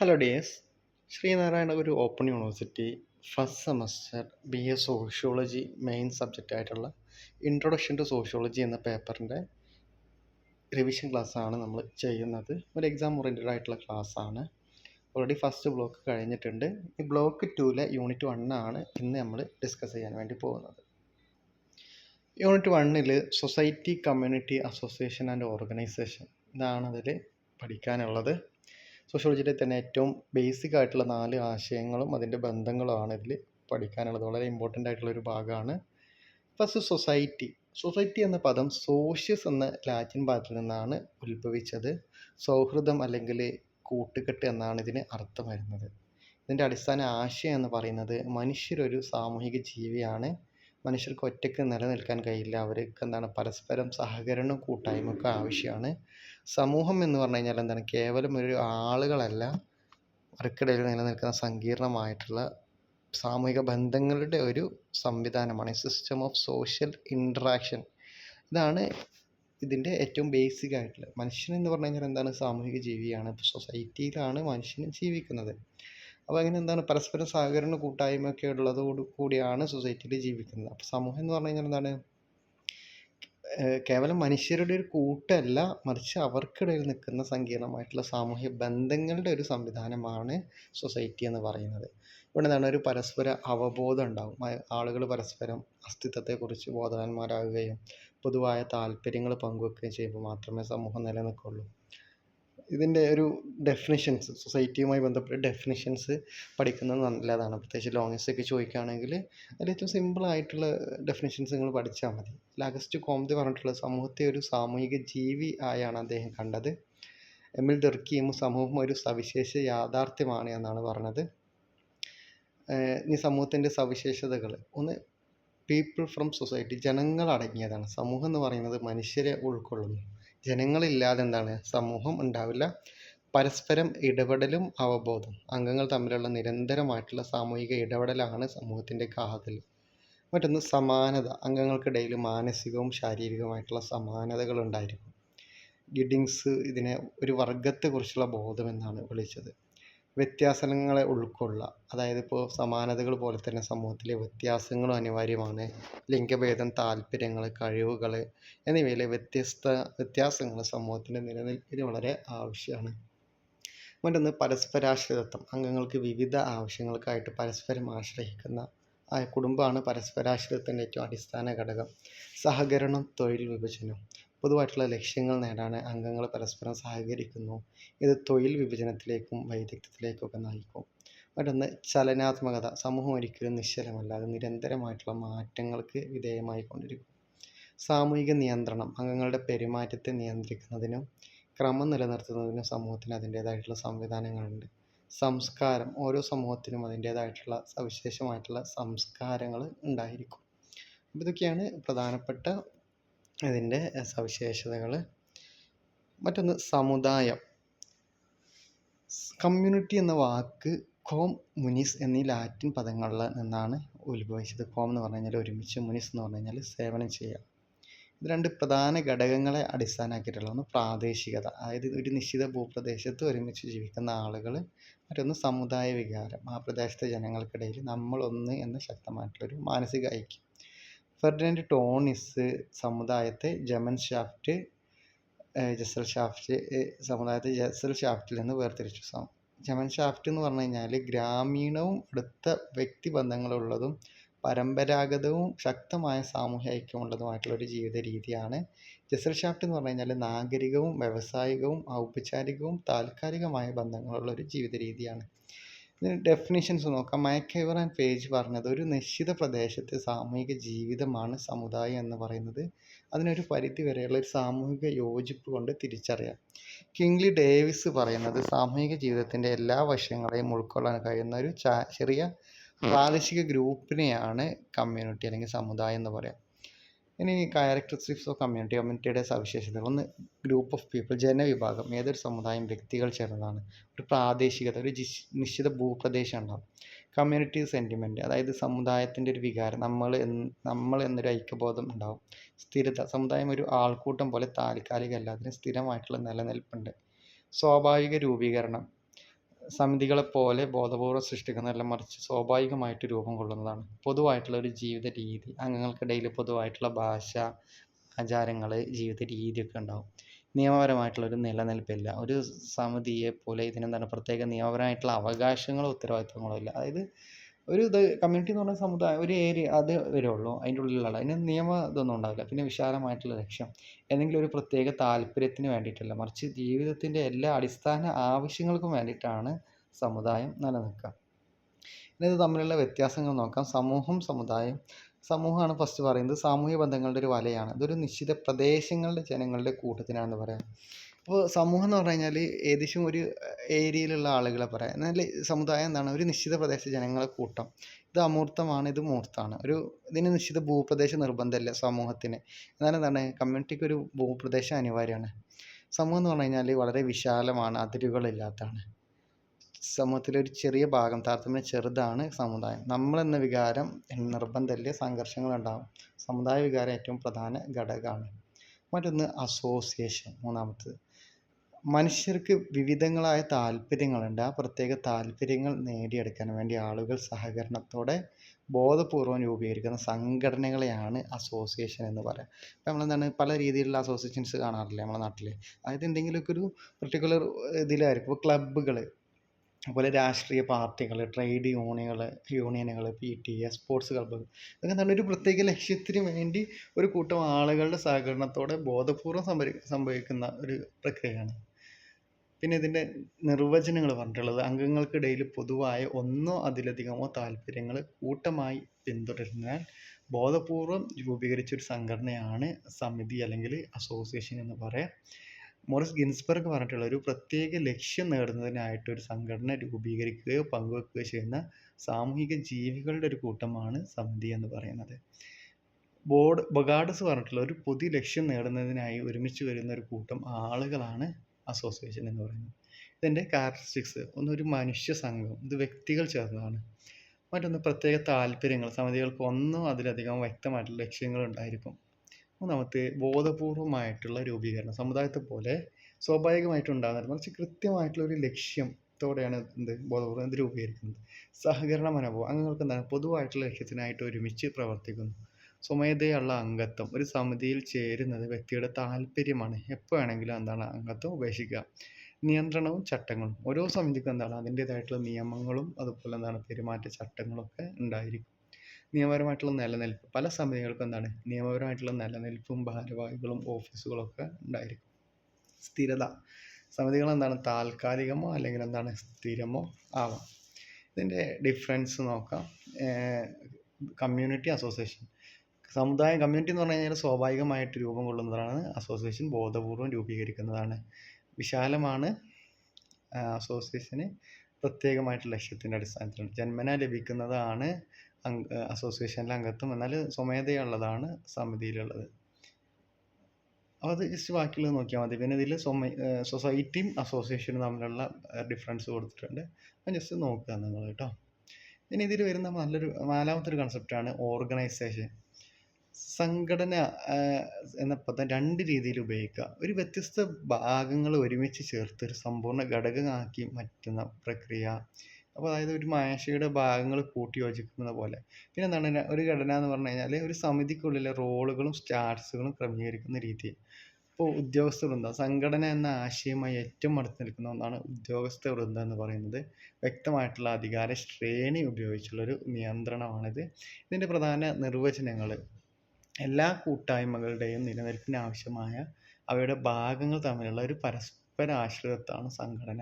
Hello dears Sreenarayana Guru open university first semester B A sociology main subject ആയിട്ടുള്ള introduction to sociology എന്ന പേപ്പറിന്റെ revision ക്ലാസ്സാണ് നമ്മൾ ചെയ്യുന്നത്. ഒരു എക്സാം ഓറിയന്റഡ് ആയിട്ടുള്ള ക്ലാസ്സാണ് ഓൾറെഡി ഫസ്റ്റ് ബ്ലോക്ക് കഴിഞ്ഞിട്ടുണ്ട്. ഈ ബ്ലോക്ക് ടൂവിലെ യൂണിറ്റ് വണ്ണാണ് ഇന്ന് നമ്മൾ ഡിസ്കസ് ചെയ്യാൻ വേണ്ടി പോകുന്നത്. യൂണിറ്റ് വണ്ണിൽ society community association and organization ഇതാണ് അതിൽ പഠിക്കാനുള്ളത്. സോഷ്യോളജിയുടെ തന്നെ ഏറ്റവും ബേസിക് ആയിട്ടുള്ള നാല് ആശയങ്ങളും അതിന്റെ ബന്ധങ്ങളുമാണ് ഇതിൽ പഠിക്കാനുള്ളത്. വളരെ ഇമ്പോർട്ടന്റ് ആയിട്ടുള്ള ഒരു ഭാഗമാണ്. ഫസ്റ്റ് സൊസൈറ്റി സൊസൈറ്റി എന്ന പദം സോഷ്യസ് എന്ന ലാറ്റിൻ പദത്തിൽ നിന്നാണ് ഉത്ഭവിച്ചത്. സൗഹൃദം അല്ലെങ്കിൽ കൂട്ടുകെട്ട് എന്നാണ് ഇതിന് അർത്ഥം വരുന്നത്. ഇതിന്റെ അടിസ്ഥാന ആശയം എന്ന് പറയുന്നത് മനുഷ്യരൊരു സാമൂഹിക ജീവിയാണ്. മനുഷ്യർക്ക് ഒറ്റയ്ക്ക് നിലനിൽക്കാൻ കഴിയില്ല. അവർക്ക് എന്താണ് പരസ്പരം സഹകരണവും കൂട്ടായ്മയൊക്കെ ആവശ്യമാണ്. സമൂഹം എന്ന് പറഞ്ഞു കഴിഞ്ഞാൽ എന്താണ്? കേവലം ഒരു ആളുകളല്ല അവർക്കിടയിൽ നിലനിൽക്കുന്ന സങ്കീർണമായിട്ടുള്ള സാമൂഹിക ബന്ധങ്ങളുടെ ഒരു സംവിധാനമാണ്. സിസ്റ്റം ഓഫ് സോഷ്യൽ ഇൻട്രാക്ഷൻ ഇതാണ് ഇതിന്റെ ഏറ്റവും ബേസിക് ആയിട്ടുള്ള മനുഷ്യൻ എന്ന് പറഞ്ഞു കഴിഞ്ഞാൽ എന്താണ്? സാമൂഹിക ജീവിയാണ്. സൊസൈറ്റിയിലാണ് മനുഷ്യൻ ജീവിക്കുന്നത്. അപ്പോൾ അങ്ങനെ എന്താണ്? പരസ്പരം സഹകരണ കൂട്ടായ്മയൊക്കെ ഉള്ളതോട് കൂടിയാണ് സൊസൈറ്റിയിൽ ജീവിക്കുന്നത്. അപ്പോൾ സമൂഹം എന്ന് പറഞ്ഞു കഴിഞ്ഞാൽ എന്താണ്? കേവലം മനുഷ്യരുടെ ഒരു കൂട്ടല്ല മറിച്ച് അവർക്കിടയിൽ നിൽക്കുന്ന സങ്കീർണമായിട്ടുള്ള സാമൂഹ്യ ബന്ധങ്ങളുടെ ഒരു സംവിധാനമാണ് സൊസൈറ്റി എന്ന് പറയുന്നത്. ഇവിടെ എന്താണ്? ഒരു പരസ്പര അവബോധം ഉണ്ടാകും ആളുകൾ പരസ്പരം അസ്തിത്വത്തെക്കുറിച്ച് ബോധവാന്മാരാകുകയും പൊതുവായ താല്പര്യങ്ങൾ പങ്കുവെക്കുകയും ചെയ്യുമ്പോൾ മാത്രമേ സമൂഹം നിലനിൽക്കുള്ളൂ. ഇതിന്റെ ഒരു ഡെഫിനിഷൻസ് സൊസൈറ്റിയുമായി ബന്ധപ്പെട്ട ഡെഫിനിഷൻസ് പഠിക്കുന്നത് നല്ലതാണ്. പ്രത്യേകിച്ച് ലോങ്സ്റ്റ് ഒക്കെ ചോദിക്കുകയാണെങ്കിൽ അതിൽ ഏറ്റവും സിമ്പിൾ ആയിട്ടുള്ള ഡെഫിനിഷൻസ് നിങ്ങൾ പഠിച്ചാൽ മതി. ലാഗസ്റ്റ് കോംതി പറഞ്ഞിട്ടുള്ള സമൂഹത്തെ ഒരു സാമൂഹിക ജീവി ആയാണ് അദ്ദേഹം കണ്ടത്. എമിൽ ദർക്കിയും സമൂഹം ഒരു സവിശേഷ യാഥാർത്ഥ്യമാണ് എന്നാണ് പറഞ്ഞത്. ഈ സമൂഹത്തിന്റെ സവിശേഷതകൾ. ഒന്ന് പീപ്പിൾ ഫ്രം സൊസൈറ്റി ജനങ്ങൾ അടങ്ങിയതാണ്. സമൂഹം എന്ന് പറയുന്നത് മനുഷ്യരെ ഉൾക്കൊള്ളുന്നു. ജനങ്ങളില്ലാതെ എന്താണ് സമൂഹം ഉണ്ടാവില്ല. പരസ്പരം ഇടപെടലും അവബോധം. അംഗങ്ങൾ തമ്മിലുള്ള നിരന്തരമായിട്ടുള്ള സാമൂഹിക ഇടപെടലാണ് സമൂഹത്തിന്റെ കാതൽ. മറ്റൊന്ന് സമാനത. അംഗങ്ങൾക്കിടയിൽ മാനസികവും ശാരീരികവുമായിട്ടുള്ള സമാനതകൾ ഉണ്ടായിരിക്കും ഗിഡിങ്സ് ഇതിനെ ഒരു വർഗത്തെക്കുറിച്ചുള്ള ബോധം എന്നാണ് വിളിച്ചത്. വ്യത്യാസങ്ങളെ ഉൾക്കൊള്ള അതായത് ഇപ്പോൾ സമാനതകൾ പോലെ തന്നെ സമൂഹത്തിലെ വ്യത്യാസങ്ങളും അനിവാര്യമാണ്. ലിംഗഭേദം താല്പര്യങ്ങൾ കഴിവുകൾ എന്നിവയിലെ വ്യത്യസ്ത വ്യത്യാസങ്ങൾ സമൂഹത്തിന്റെ നിലനിൽപ്പിന് വളരെ ആവശ്യമാണ്. മറ്റൊന്ന് പരസ്പരാശ്രിതത്വം. അംഗങ്ങൾക്ക് വിവിധ ആവശ്യങ്ങൾക്കായിട്ട് പരസ്പരം ആശ്രയിക്കുന്ന കുടുംബമാണ് പരസ്പരാശ്രിതത്തിന്റെ ഏറ്റവും അടിസ്ഥാന ഘടകം. സഹകരണം തൊഴിൽ വിഭജനം. പൊതുവായിട്ടുള്ള ലക്ഷ്യങ്ങൾ നേടാൻ അംഗങ്ങൾ പരസ്പരം സഹകരിക്കുന്നു. ഇത് തൊഴിൽ വിഭജനത്തിലേക്കും വൈദഗ്ധ്യത്തിലേക്കും ഒക്കെ നയിക്കും. മറ്റൊന്ന് ചലനാത്മകത. സമൂഹം ഒരിക്കലും നിശ്ചലമല്ല. അത് നിരന്തരമായിട്ടുള്ള മാറ്റങ്ങൾക്ക് വിധേയമായിക്കൊണ്ടിരിക്കും സാമൂഹിക നിയന്ത്രണം. അംഗങ്ങളുടെ പെരുമാറ്റത്തെ നിയന്ത്രിക്കുന്നതിനും ക്രമം നിലനിർത്തുന്നതിനും സമൂഹത്തിന് അതിന്റേതായിട്ടുള്ള സംവിധാനങ്ങളുണ്ട്. സംസ്കാരം. ഓരോ സമൂഹത്തിനും അതിന്റേതായിട്ടുള്ള സവിശേഷമായിട്ടുള്ള സംസ്കാരങ്ങൾ ഉണ്ടായിരിക്കും. ഇതൊക്കെയാണ് പ്രധാനപ്പെട്ട ഇതിന്റെ സവിശേഷതകൾ. മറ്റൊന്ന് സമുദായം. കമ്മ്യൂണിറ്റി എന്ന വാക്ക് കോം മുനിസ് എന്നീ ലാറ്റിൻ പദങ്ങളിൽ നിന്നാണ് ഉത്ഭവിച്ചത്. കോം എന്ന് പറഞ്ഞു കഴിഞ്ഞാൽ ഒരുമിച്ച് മുനിസ് എന്ന് പറഞ്ഞു കഴിഞ്ഞാൽ സേവനം ചെയ്യുക. ഇത് രണ്ട് പ്രധാന ഘടകങ്ങളെ അടിസ്ഥാനമാക്കിയിട്ടുള്ള ഒന്ന് പ്രാദേശികത. അതായത് ഒരു നിശ്ചിത ഭൂപ്രദേശത്ത് ഒരുമിച്ച് ജീവിക്കുന്ന ആളുകൾ മറ്റൊന്ന് സമുദായ വികാരം. ആ പ്രദേശത്തെ ജനങ്ങൾക്കിടയിൽ നമ്മളൊന്ന് എന്ന ശക്തമായിട്ടുള്ളൊരു മാനസിക ഐക്യം. ഫെർഡിനൻഡ് ടോണിസ് സമുദായത്തെ ജമൻ ഷാഫ്റ്റ് ജസൽ ഷാഫ്റ്റ് സമുദായത്തെ ജസൽ ഷാഫ്റ്റിൽ നിന്ന് വേർതിരിച്ചു. ജമൻ ഷാഫ്റ്റ് എന്ന് പറഞ്ഞു കഴിഞ്ഞാൽ ഗ്രാമീണവും അടുത്ത വ്യക്തിബന്ധങ്ങളുള്ളതും പരമ്പരാഗതവും ശക്തമായ സാമൂഹ്യ ഐക്യമുള്ളതുമായിട്ടുള്ള ഒരു ജീവിത രീതിയാണ്. ജസൽ ഷാഫ്റ്റ് എന്ന് പറഞ്ഞു കഴിഞ്ഞാൽ നാഗരികവും വ്യവസായികവും ഔപചാരികവും താൽക്കാലികമായ ബന്ധങ്ങളുള്ള ഒരു ജീവിത രീതിയാണ്. ഇതിന് ഡെഫിനിഷൻസ് നോക്കാം. മയക്കൈവർ ആൻഡ് പേജ് പറഞ്ഞത് ഒരു നിശ്ചിത പ്രദേശത്തെ സാമൂഹിക ജീവിതമാണ് സമുദായം എന്ന് പറയുന്നത്. അതിനൊരു പരിധി വരെയുള്ള ഒരു സാമൂഹിക യോജിപ്പ് കൊണ്ട് തിരിച്ചറിയാം. കിങ്ലി ഡേവിസ് പറയുന്നത് സാമൂഹിക ജീവിതത്തിന്റെ എല്ലാ വശങ്ങളെയും ഉൾക്കൊള്ളാൻ കഴിയുന്ന ഒരു ചെറിയ പ്രാദേശിക ഗ്രൂപ്പിനെയാണ് കമ്മ്യൂണിറ്റി അല്ലെങ്കിൽ സമുദായം എന്ന് പറയാം. ഇനി ക്യാരക്ടറിസ്റ്റിക്സ് ഓഫ് കമ്മ്യൂണിറ്റി കമ്മ്യൂണിറ്റിയുടെ സവിശേഷതകൾ. ഒന്ന് ഗ്രൂപ്പ് ഓഫ് പീപ്പിൾ ജനവിഭാഗം. ഏതൊരു സമുദായം വ്യക്തികൾ ചേർന്നതാണ്? ഒരു പ്രാദേശികത ഒരു നിശ്ചിത ഭൂപ്രദേശം ഉണ്ടാവും. കമ്മ്യൂണിറ്റി സെന്റിമെന്റ് അതായത് സമുദായത്തിന്റെ ഒരു വികാരം നമ്മൾ നമ്മൾ എന്നൊരു ഐക്യബോധം ഉണ്ടാവും. സ്ഥിരത സമുദായം ഒരു ആൾക്കൂട്ടം പോലെ താൽക്കാലികമല്ല അതിന് സ്ഥിരമായിട്ടുള്ള നിലനിൽപ്പുണ്ട്. സ്വാഭാവിക രൂപീകരണം സമിതികളെപ്പോലെ ബോധപൂർവം സൃഷ്ടിക്കുന്നതല്ല മറിച്ച് സ്വാഭാവികമായിട്ട് രൂപം കൊള്ളുന്നതാണ്. പൊതുവായിട്ടുള്ള ഒരു ജീവിത രീതി, അംഗങ്ങൾക്കിടയിൽ പൊതുവായിട്ടുള്ള ഭാഷ, ആചാരങ്ങൾ, ജീവിത രീതിയൊക്കെ ഉണ്ടാവും. നിയമപരമായിട്ടുള്ള ഒരു നിലനിൽപ്പില്ല. ഒരു സമിതിയെ പോലെ ഇതിനെന്താണ് പ്രത്യേക നിയമപരമായിട്ടുള്ള അവകാശങ്ങളോ ഉത്തരവാദിത്തങ്ങളോ ഇല്ല. അതായത് ഒരു ഇത് കമ്മ്യൂണിറ്റി എന്ന് പറഞ്ഞ സമുദായം ഒരു ഏരിയ അത് വരുള്ളൂ. അതിന്റെ ഉള്ളിലുള്ള അതിന് നിയമ ഇതൊന്നും ഉണ്ടാവില്ല. പിന്നെ വിശാലമായിട്ടുള്ള ലക്ഷ്യം ഏതെങ്കിലും ഒരു പ്രത്യേക താല്പര്യത്തിന് വേണ്ടിയിട്ടല്ല, മറിച്ച് ജീവിതത്തിന്റെ എല്ലാ അടിസ്ഥാന ആവശ്യങ്ങൾക്കും വേണ്ടിയിട്ടാണ് സമുദായം നിലനിൽക്കുക. ഇനി ഇത് തമ്മിലുള്ള വ്യത്യാസങ്ങൾ നോക്കാം. സമൂഹം, സമുദായം. സമൂഹമാണ് ഫസ്റ്റ് പറയുന്നത്. സാമൂഹിക ബന്ധങ്ങളുടെ ഒരു വലയാണ്. ഇതൊരു നിശ്ചിത പ്രദേശങ്ങളിലെ ജനങ്ങളുടെ കൂട്ടത്തിനാണെന്ന് പറയാം. അപ്പോൾ സമൂഹം എന്ന് പറഞ്ഞു കഴിഞ്ഞാൽ ഏകദേശം ഒരു ഏരിയയിലുള്ള ആളുകളെ പറയാം. എന്നാൽ സമുദായം എന്താണ് ഒരു നിശ്ചിത പ്രദേശ ജനങ്ങളെ കൂട്ടം. ഇത് അമൂർത്തമാണ്, ഇത് മൂർത്തമാണ്. ഒരു ഇതിന് നിശ്ചിത ഭൂപ്രദേശം നിർബന്ധമില്ല സമൂഹത്തിന്. എന്നാൽ എന്താണ് കമ്മ്യൂണിറ്റിക്ക് ഒരു ഭൂപ്രദേശം അനിവാര്യമാണ്. സമൂഹം എന്ന് പറഞ്ഞു കഴിഞ്ഞാൽ വളരെ വിശാലമാണ്, അതിരുകളില്ലാത്തതാണ്. സമൂഹത്തിലെ ഒരു ചെറിയ ഭാഗം താരതമ്യം ചെറുതാണ് സമുദായം. നമ്മളെന്ന വികാരം നിർബന്ധമില്ല, സംഘർഷങ്ങളുണ്ടാകും സമുദായ വികാരം ഏറ്റവും പ്രധാന ഘടകമാണ്. മറ്റൊന്ന് അസോസിയേഷൻ മൂന്നാമത്തത്. മനുഷ്യർക്ക് വിവിധങ്ങളായ താല്പര്യങ്ങളുണ്ട്. ആ പ്രത്യേക താല്പര്യങ്ങൾ നേടിയെടുക്കാൻ വേണ്ടി ആളുകൾ സഹകരണത്തോടെ ബോധപൂർവം രൂപീകരിക്കുന്ന സംഘടനകളെയാണ് അസോസിയേഷൻ എന്ന് പറയുക. നമ്മൾ നമ്മളെന്താണ് പല രീതിയിലുള്ള അസോസിയേഷൻസ് കാണാറില്ലേ നമ്മുടെ നാട്ടിൽ. അതായത് എന്തെങ്കിലുമൊക്കെ ഒരു പർട്ടിക്കുലർ ഇതിലായിരിക്കും. ഇപ്പോൾ ക്ലബ്ബുകൾ, അതുപോലെ രാഷ്ട്രീയ പാർട്ടികൾ, ട്രേഡ് യൂണിയനുകൾ യൂണിയനുകൾ, എ സ്പോർട്സ് ക്ലബ്ബുകൾ ഇതൊക്കെ എന്താണ് ഒരു പ്രത്യേക ലക്ഷ്യത്തിന് വേണ്ടി ഒരു കൂട്ടം ആളുകളുടെ സഹകരണത്തോടെ ബോധപൂർവം സംഭരി സംഭവിക്കുന്ന ഒരു പ്രക്രിയയാണ്. പിന്നെ ഇതിന്റെ നിർവചനങ്ങൾ പറഞ്ഞിട്ടുള്ളത് അംഗങ്ങൾക്കിടയിൽ പൊതുവായ ഒന്നോ അതിലധികമോ താല്പര്യങ്ങൾ കൂട്ടമായി പിന്തുടരുന്നതിനാൽ ബോധപൂർവം രൂപീകരിച്ച ഒരു സംഘടനയാണ് സമിതി അല്ലെങ്കിൽ അസോസിയേഷൻ എന്ന് പറയാം. മോറിസ് ഗിൻസ്ബർഗ് പറഞ്ഞിട്ടുള്ള ഒരു പ്രത്യേക ലക്ഷ്യം നേടുന്നതിനായിട്ട് ഒരു സംഘടന രൂപീകരിക്കുകയോ പങ്കുവെക്കുകയോ ചെയ്യുന്ന സാമൂഹിക ജീവികളുടെ ഒരു കൂട്ടമാണ് സമിതി എന്ന് പറയുന്നത്. ബോർഡ് ബൊഗാഡസ് പറഞ്ഞിട്ടുള്ള ഒരു പൊതു ലക്ഷ്യം നേടുന്നതിനായി ഒരുമിച്ച് വരുന്ന ഒരു കൂട്ടം ആളുകളാണ് അസോസിയേഷൻ എന്ന് പറയുന്നത്. ഇതിന്റെ ക്യാരക്ടറിസ്റ്റിക്സ് ഒന്ന് ഒരു മനുഷ്യ സംഘം. ഇത് വ്യക്തികൾ ചേർന്നതാണ്. മറ്റൊന്ന് പ്രത്യേക താല്പര്യങ്ങൾ. സമിതികൾക്ക് ഒന്നോ അതിലധികം വ്യക്തമായിട്ടുള്ള ലക്ഷ്യങ്ങൾ ഉണ്ടായിരിക്കും. മൂന്നാമത്തെ ബോധപൂർവമായിട്ടുള്ള രൂപീകരണം. സമുദായത്തെ പോലെ സ്വാഭാവികമായിട്ടും ഉണ്ടാകുന്നതല്ല, മറിച്ച് കൃത്യമായിട്ടുള്ള ഒരു ലക്ഷ്യത്തോടെയാണ് എന്ത് ബോധപൂർവം ഇത് രൂപീകരിക്കുന്നത്. സഹകരണ മനോഭാവം. അംഗങ്ങൾക്ക് എന്താണ് പൊതുവായിട്ടുള്ള ലക്ഷ്യത്തിനായിട്ട് ഒരുമിച്ച് പ്രവർത്തിക്കുന്നു. സ്വമേധയുള്ള അംഗത്വം. ഒരു സമിതിയിൽ ചേരുന്നത് വ്യക്തിയുടെ താല്പര്യമാണ്. എപ്പോൾ വേണമെങ്കിലും എന്താണ് അംഗത്വം ഉപേക്ഷിക്കാം. നിയന്ത്രണവും ചട്ടങ്ങളും. ഓരോ സമിതിക്കും എന്താണ് അതിന്റേതായിട്ടുള്ള നിയമങ്ങളും അതുപോലെ എന്താണ് പെരുമാറ്റ ചട്ടങ്ങളൊക്കെ ഉണ്ടായിരിക്കും. നിയമപരമായിട്ടുള്ള നിലനിൽപ്പ്. പല സമിതികൾക്കും എന്താണ് നിയമപരമായിട്ടുള്ള നിലനിൽപ്പും ഭാരവാഹികളും ഓഫീസുകളൊക്കെ ഉണ്ടായിരിക്കും. സ്ഥിരത. സമിതികൾ എന്താണ് താൽക്കാലികമോ അല്ലെങ്കിൽ എന്താണ് സ്ഥിരമോ ആവാം. ഇതിന്റെ ഡിഫറൻസ് നോക്കാം. Community association. സമുദായം കമ്മ്യൂണിറ്റി എന്ന് പറഞ്ഞു കഴിഞ്ഞാൽ സ്വാഭാവികമായിട്ട് രൂപം കൊള്ളുന്നതാണ്. അസോസിയേഷൻ ബോധപൂർവം രൂപീകരിക്കുന്നതാണ്. വിശാലമാണ്. അസോസിയേഷന് പ്രത്യേകമായിട്ടുള്ള ലക്ഷ്യത്തിന്റെ അടിസ്ഥാനത്തിലാണ്. ജന്മന ലഭിക്കുന്നതാണ് അസോസിയേഷനിലെ അംഗത്വം. എന്നാൽ സ്വമേധയുള്ളതാണ് സമിതിയിലുള്ളത്. അപ്പോൾ അത് ജസ്റ്റ് ബാക്കിയുള്ളത് നോക്കിയാൽ മതി. പിന്നെ ഇതിൽ സ്വമ സൊസൈറ്റിയും അസോസിയേഷനും തമ്മിലുള്ള ഡിഫറൻസ് കൊടുത്തിട്ടുണ്ട്. അത് ജസ്റ്റ് നോക്കുക നിങ്ങൾ കേട്ടോ. ഇനി ഇതിൽ വരുന്ന നല്ലൊരു നാലാമത്തെ ഒരു കൺസെപ്റ്റാണ് ഓർഗനൈസേഷൻ. സംഘടന എന്ന പദം രണ്ട് രീതിയിൽ ഉപയോഗിക്കാം ഒരു വ്യത്യസ്ത ഭാഗങ്ങൾ ഒരുമിച്ച് ചേർത്ത് ഒരു സമ്പൂർണ ഘടകമാക്കി മാറ്റുന്ന പ്രക്രിയ. അപ്പോൾ അതായത് ഒരു മേശയുടെ ഭാഗങ്ങൾ കൂട്ടി യോജിക്കുന്ന പോലെ. പിന്നെ എന്താണ് ഒരു ഘടന എന്ന് പറഞ്ഞു കഴിഞ്ഞാൽ ഒരു സമിതിക്കുള്ളിലെ റോളുകളും സ്റ്റാറ്റസുകളും ക്രമീകരിക്കുന്ന രീതി. ഇപ്പോൾ ഉദ്യോഗസ്ഥ വൃന്ദം. സംഘടന എന്ന ആശയമായി ഏറ്റവും അടുത്ത് നിൽക്കുന്ന ഒന്നാണ് ഉദ്യോഗസ്ഥ വൃന്ദം എന്ന് പറയുന്നത്. വ്യക്തമായിട്ടുള്ള അധികാര ശ്രേണി ഉപയോഗിച്ചുള്ള ഒരു നിയന്ത്രണമാണിത്. ഇതിന്റെ പ്രധാന നിർവചനങ്ങൾ. എല്ലാ കൂട്ടായ്മകളുടെയും നിലനിൽപ്പിന് ആവശ്യമായ അവയുടെ ഭാഗങ്ങൾ തമ്മിലുള്ള ഒരു പരസ്പര ആശ്രിതത്വമാണ് സംഘടന.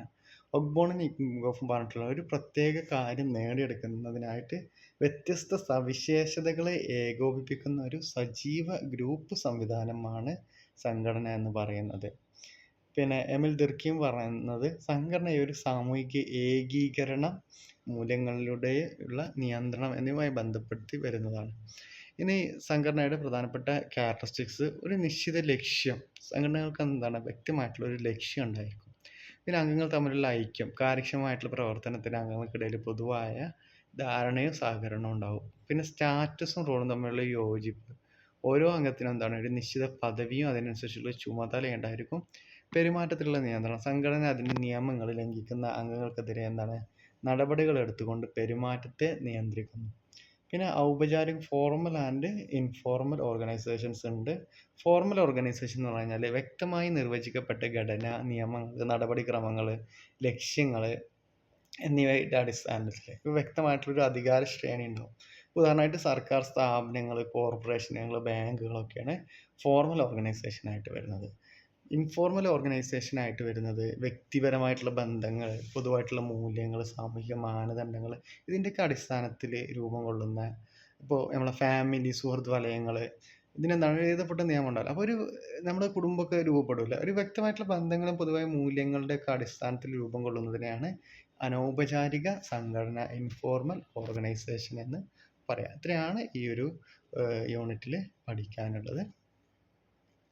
ഒഗ്ബോണും ഗോഫ് പറഞ്ഞിട്ടുള്ള ഒരു പ്രത്യേക കാര്യം നേടിയെടുക്കുന്നതിനായിട്ട് വ്യത്യസ്ത സവിശേഷതകളെ ഏകോപിപ്പിക്കുന്ന ഒരു സജീവ ഗ്രൂപ്പ് സംവിധാനമാണ് സംഘടന എന്ന് പറയുന്നത്. പിന്നെ എമിൽ ദിർക്കിയും പറയുന്നത് സംഘടന ഒരു സാമൂഹിക ഏകീകരണം, മൂല്യങ്ങളിലൂടെ ഉള്ള നിയന്ത്രണം എന്നിവയുമായി ബന്ധപ്പെടുത്തി വരുന്നതാണ്. ഇനി സംഘടനയുടെ പ്രധാനപ്പെട്ട ക്യാരക്ടറിസ്റ്റിക്സ് ഒരു നിശ്ചിത ലക്ഷ്യം. സംഘടനകൾക്ക് എന്താണ് വ്യക്തമായിട്ടുള്ള ഒരു ലക്ഷ്യം ഉണ്ടായിരിക്കും. പിന്നെ അംഗങ്ങൾ തമ്മിലുള്ള ഐക്യം. കാര്യക്ഷമമായിട്ടുള്ള പ്രവർത്തനത്തിന് അംഗങ്ങൾക്കിടയിൽ പൊതുവായ ധാരണയും സഹകരണവും ഉണ്ടാവും. പിന്നെ സ്റ്റാറ്റസും റോളും തമ്മിലുള്ള യോജിപ്പ്. ഓരോ അംഗത്തിനും എന്താണ് ഒരു നിശ്ചിത പദവിയും അതിനനുസരിച്ചുള്ള ചുമതല ഉണ്ടായിരിക്കും. പെരുമാറ്റത്തിലുള്ള നിയന്ത്രണം സംഘടന അതിന്റെ നിയമങ്ങൾ ലംഘിക്കുന്ന അംഗങ്ങൾക്കെതിരെ എന്താണ് നടപടികൾ എടുത്തുകൊണ്ട് പെരുമാറ്റത്തെ നിയന്ത്രിക്കുന്നു പിന്നെ ഔപചാരിക ഫോർമൽ ആൻഡ് ഇൻഫോർമൽ ഓർഗനൈസേഷൻസ് ഉണ്ട്. ഫോർമൽ ഓർഗനൈസേഷൻ എന്ന് പറഞ്ഞാൽ വ്യക്തമായി നിർവചിക്കപ്പെട്ട ഘടന നിയമങ്ങൾ നടപടിക്രമങ്ങൾ ലക്ഷ്യങ്ങൾ എന്നിവയുടെ അടിസ്ഥാനത്തിൽ വ്യക്തമായിട്ടുള്ളൊരു അധികാര ശ്രേണി ഉണ്ടാവും. ഉദാഹരണമായിട്ട് സർക്കാർ സ്ഥാപനങ്ങൾ കോർപ്പറേഷനുകൾ ബാങ്കുകളൊക്കെയാണ് ഫോർമൽ ഓർഗനൈസേഷൻ ആയിട്ട് വരുന്നത്. ഇൻഫോർമൽ ഓർഗനൈസേഷൻ ആയിട്ട് വരുന്നത് വ്യക്തിപരമായിട്ടുള്ള ബന്ധങ്ങൾ പൊതുവായിട്ടുള്ള മൂല്യങ്ങൾ സാമൂഹിക മാനദണ്ഡങ്ങൾ ഇതിന്റെയൊക്കെ അടിസ്ഥാനത്തിൽ രൂപം കൊള്ളുന്ന ഇപ്പോൾ നമ്മളെ ഫാമിലി സുഹൃത്ത് വലയങ്ങൾ ഇതിനെന്താണ് എഴുതപ്പെട്ട നിയമം ഉണ്ടാവില്ല അപ്പോൾ ഒരു നമ്മുടെ കുടുംബമൊക്കെ രൂപപ്പെടില്ല? ഒരു വ്യക്തമായിട്ടുള്ള ബന്ധങ്ങളും പൊതുവായ മൂല്യങ്ങളുടെയൊക്കെ അടിസ്ഥാനത്തിൽ രൂപം കൊള്ളുന്നതിനെയാണ് അനൗപചാരിക സംഘടന ഇൻഫോർമൽ ഓർഗനൈസേഷൻ എന്ന് പറയാം. ഇത്രയാണ് ഈ ഒരു യൂണിറ്റിൽ പഠിക്കാനുള്ളത്.